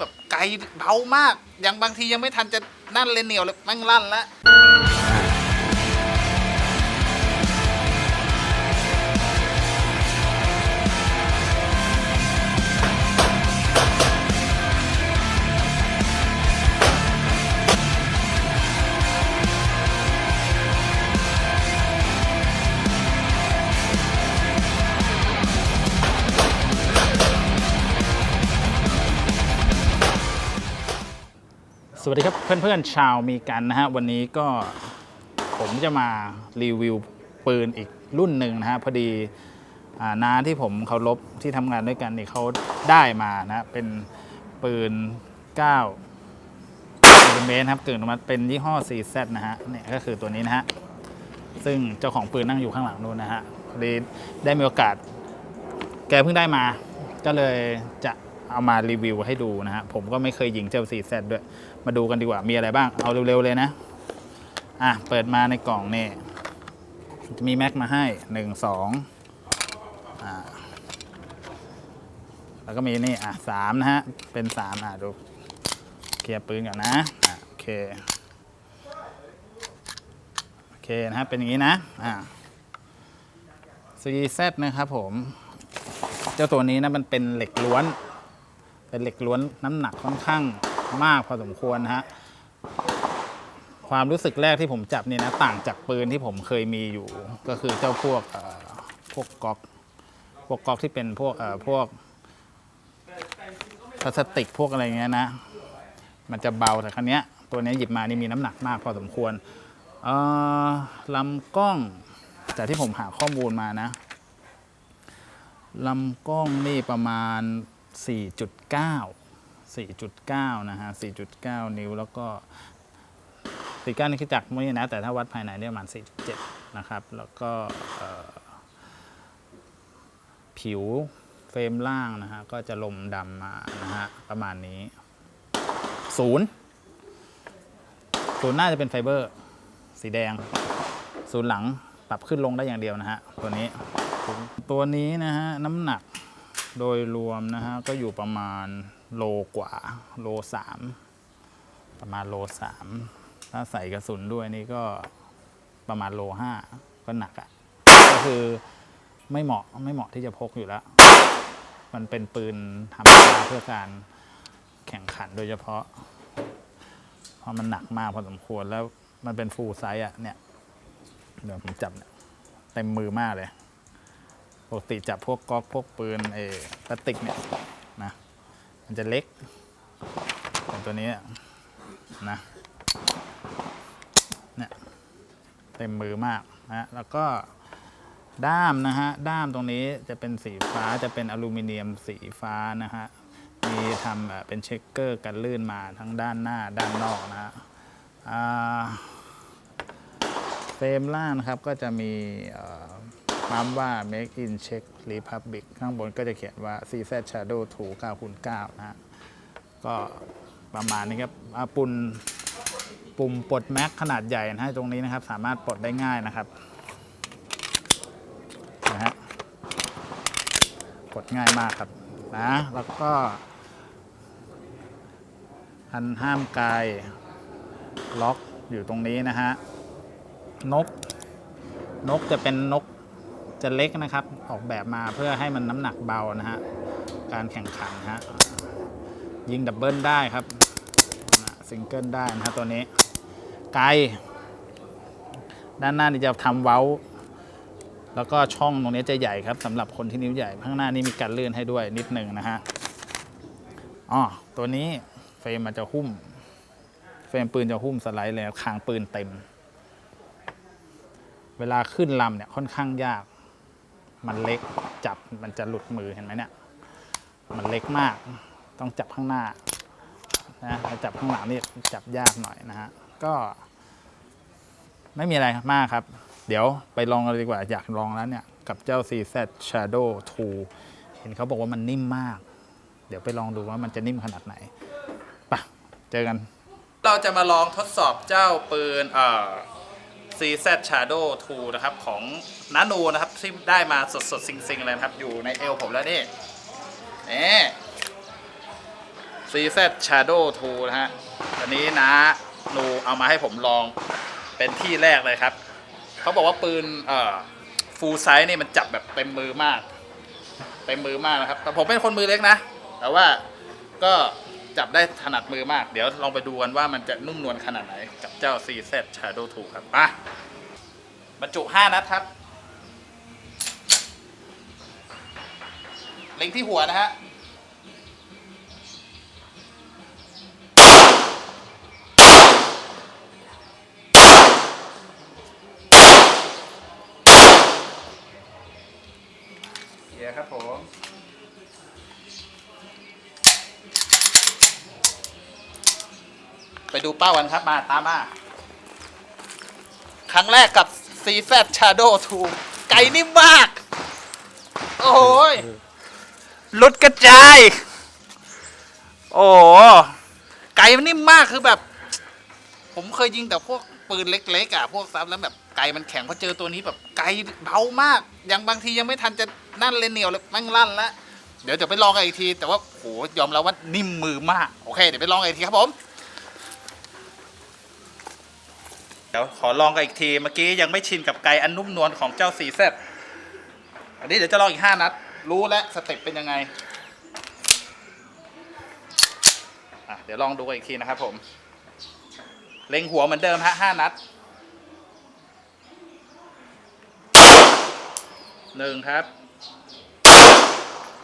แบบไกลเบามากยังบางทียังไม่ทันจะนั่นเลยเหนียวเลยแม่งลั่นแล้ว สวัสดีครับเพื่อนๆชาวมีกันนะฮะวันนี้ก็ผมจะมารีวิวปืนอีกรุ่นหนึ่งนะฮะพอดีอน้าที่ผมเคารพที่ทำงานด้วยกันนี่เขาได้มานะเป็นปืน9มิลลิเมตรครับเกิดมาเป็นยี่ห้อ CZ นะฮะเนี่ยก็คือตัวนี้นะฮะซึ่งเจ้าของปืนนั่งอยู่ข้างหลังนู้นนะฮะพอดีได้มีโอกาส แกเพิ่งได้มา ก็เลยจะเอามารีวิวให้ดูนะฮะผมก็ไม่เคยยิงเจ้า 4Z ด้วย มาดูกันดีกว่ามีอะไรบ้างเอาเร็วๆเลยนะ อะ เปิดมาในกล่องนี่จะมีแม็กมาให้1 2อ่าแล้วก็มีนี่อะ3นะฮะ เป็น3อะ ดู เคลียร์ปืนก่อนนะอะโอเค โอเคนะฮะเป็นอย่างนี้นะ อะ 4Z นะครับผม เจ้าตัวนี้นะมันเป็นเหล็กล้วน เป็นเหล็กล้วนน้ำหนักค่อนข้าง มากพอสมควรนะฮะความรู้สึกแรกที่ผมจับเนี่ยนะต่างจากปืนที่ผมเคยมีอยู่ ก็คือเจ้าพวกพวกก๊อกพวกก๊อกที่เป็นพวกพวกพลาสติกพวกอะไรเงี้ยนะ มันจะเบาแต่ครั้นี้ยตัวนี้หยิบมานี่มีน้ำหนักมากพอสมควรลำกล้องจากที่ผมหาข้อมูลมานะลำกล้องนี่ประมาณ 4.9 4.9 นะฮะ 4.9 นิ้วแล้วก็49นี่คือจากไม่นะ แต่ถ้าวัดภายในเนี่ยประมาณ 4.7 นะครับ แล้วก็ผิวเฟรมล่างนะฮะ ก็จะลมดำมานะฮะ ประมาณนี้ศูนย์ศูนย์น่าจะเป็นไฟเบอร์ สีแดง ศูนย์หลังปรับขึ้นลงได้อย่างเดียวนะฮะ ตัวนี้ ตัวนี้นะฮะ น้ำหนักโดยรวมนะฮะ ก็อยู่ประมาณ โลกว่าโลสามประมาณโลสามถ้าใส่กระสุนด้วยนี่ก็ประมาณโลห้าก็หนักอะ่ะก็คือไม่เหมาะไม่เหมาะที่จะพกอยู่แล้ว มันเป็นปืนทำมาเพื่อการแข่งขันโดยเฉพาะ เพราะมันหนักมากพอสมควรแล้วมันเป็นฟูลไซส์อะเนี่ยเดี๋ยวผมจับเนี่ยเต็มมือมากเลย ปกติจับพวกก๊อกพวกปืนเอพลาสติกเนี่ย มันจะเล็กแต่ตัวนี้นะเนี่ยเต็มมือมากนะแล้วก็ด้ามนะฮะด้ามตรงนี้จะเป็นสีฟ้าจะเป็นอลูมิเนียมสีฟ้านะฮะมีทำเอ่อเป็นเช็คเกอร์กันลื่นมาทั้งด้านหน้าด้านนอกนะฮะเฟรมล่างนะครับก็จะมีเปั๊มว่า Make in Czech Republic ข้างบนก็จะเขียนว่า CZ Shadow 2 9คูณ9นะฮะก็ประมาณนี้ครับอ่าปุ่นปุ่มปลดแม็กขนาดใหญ่นะฮะตรงนี้นะครับ สามารถปลดได้ง่ายนะครับนะฮะปลดง่ายมากครับนะแล้วก็พันห้ามกายล็อกอยู่ตรงนี้นะฮะนก นกจะเป็นนก จะเล็กนะครับ ออกแบบมาเพื่อให้มันน้ำหนักเบานะฮะ การแข่งขันฮะ ยิงดับเบิลได้ครับซิงเกิลได้นะฮะตัวนี้ ไกล ด้านหน้านี่จะทำเว้า แล้วก็ช่องตรงนี้จะใหญ่ครับสำหรับคนที่นิ้วใหญ่ ข้างหน้านี่มีการเลื่อนให้ด้วยนิดหนึ่งนะฮะ อ๋อ ตัวนี้เฟรมมันจะหุ้ม เฟรมปืนจะหุ้มสไลด์เลยครับคางปืนเต็มเวลาขึ้นลำเนี่ยค่อนข้างยาก มันเล็กจับมันจะหลุดมือเห็นไหมเนี่ย มันเล็กมากต้องจับข้างหน้านะถ้าจับข้างหลังนี่จับยากหน่อยนะฮะก็ ไม่มีอะไรมากครับ เดี๋ยวไปลองกันดีกว่าอยากลองแล้วเนี่ย กับเจ้า CZ Shadow 2 เห็นเขาบอกว่ามันนิ่มมาก เดี๋ยวไปลองดูว่ามันจะนิ่มขนาดไหนปะเจอกัน เราจะมาลองทดสอบเจ้าปืนเอ่อ CZ Shadow 2 นะครับ ของนานูนะครับ ที่ได้มาสดๆซิงๆเลยนะครับ อยู่ในเอวผมแล้วนี่นี่ CZ Shadow 2 นะฮะอันนี้นะหนูเอามาให้ผมลองเป็นที่แรกเลยครับ เขาบอกว่าปืนเอ่อฟูลไซส์นี่มันจับแบบเต็มมือมาก เต็มมือมากนะครับ แต่ผมเป็นคนมือเล็กนะ แต่ว่าก็ จับได้ถนัดมือมาก เดี๋ยวลองไปดูกันว่ามันจะนุ่มนวลขนาดไหน กับเจ้า CZ Shadow 2 ครับมาบรรจุ 5 นัดครับ เล็งที่หัวนะฮะเดี๋ยวครับผม ไปดูเป้ากันครับมาตามมา ครั้งแรกกับ CZ Shadow 2 ไก่นิ่มมาก โอ้ยหลุดกระจาย โอ้ไก่มันนิ่มมากคือแบบ ผมเคยยิงแต่พวกปืนเล็กๆอะพวกซับแล้วแบบไก่มันแข็งพอเจอตัวนี้แบบไก่เบามาก ยังบางทียังไม่ทันจะนั่นเลยเหนียวเลยแมั่งลั่นแล้วเดี๋ยวจะไปลองกันอีกที แต่ว่าโหยอมแล้วว่านิ่มมือมาก โอเค เดี๋ยวไปลองกันอีกทีครับผม เดี๋ยวขอลองกันอีกทีเมื่อกี้ยังไม่ชินกับไก่อันนุ่มนวลของเจ้าสีเซตอันนี้เดี๋ยวจะลองอีกห้านัด รู้แล้วสเต็ปเป็นยังไงอะเดี๋ยวลองดูกันอีกทีนะครับผม เล็งหัวเหมือนเดิมฮะห้านัดหนึ่งครับ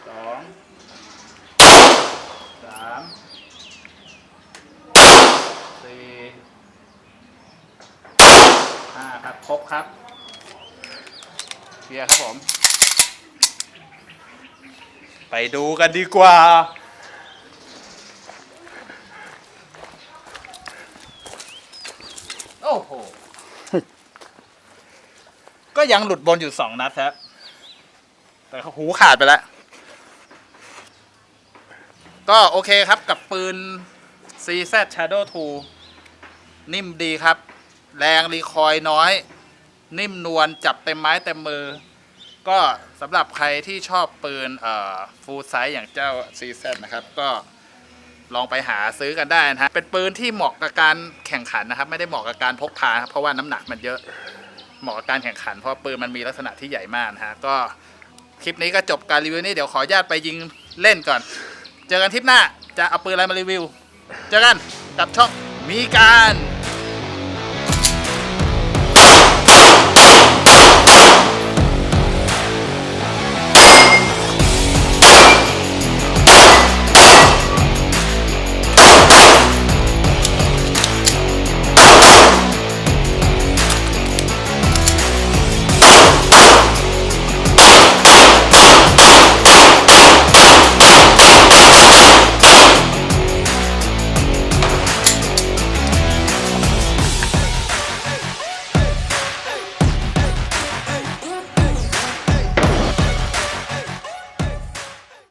สองสาม สี่ ห้าครับครบครับเคลียร์ครับผม ไปดูกันดีกว่า โอ้โห ก็ยังหลุดบนอยู่สองนัดครับแต่หูขาดไปแล้ว ก็โอเคครับกับปืน CZ Shadow 2 นิ่มดีครับ แรงรีคอยน้อย นิ่มนวลจับเต็มไม้เต็มมือ ก็สำหรับใครที่ชอบปืนเอ่อฟูลไซส์อย่างเจ้า CZ นนะครับ ก็ลองไปหาซื้อกันได้นะฮะเป็นปืนที่เหมาะกับการแข่งขันนะครับ ไม่ได้เหมาะกับการพกพาเพราะว่าน้ำหนักมันเยอะเหมาะกับการแข่งขันเพราะปืนมันมีลักษณะที่ใหญ่มากนะฮะก็คลิปนี้ก็จบการรีวิวนี้เดี๋ยวขออนุญาตไปยิงเล่นก่อน เจอกันทริปหน้าจะเอาปืนอะไรมารีวิว เจอกันกับช่องมีการ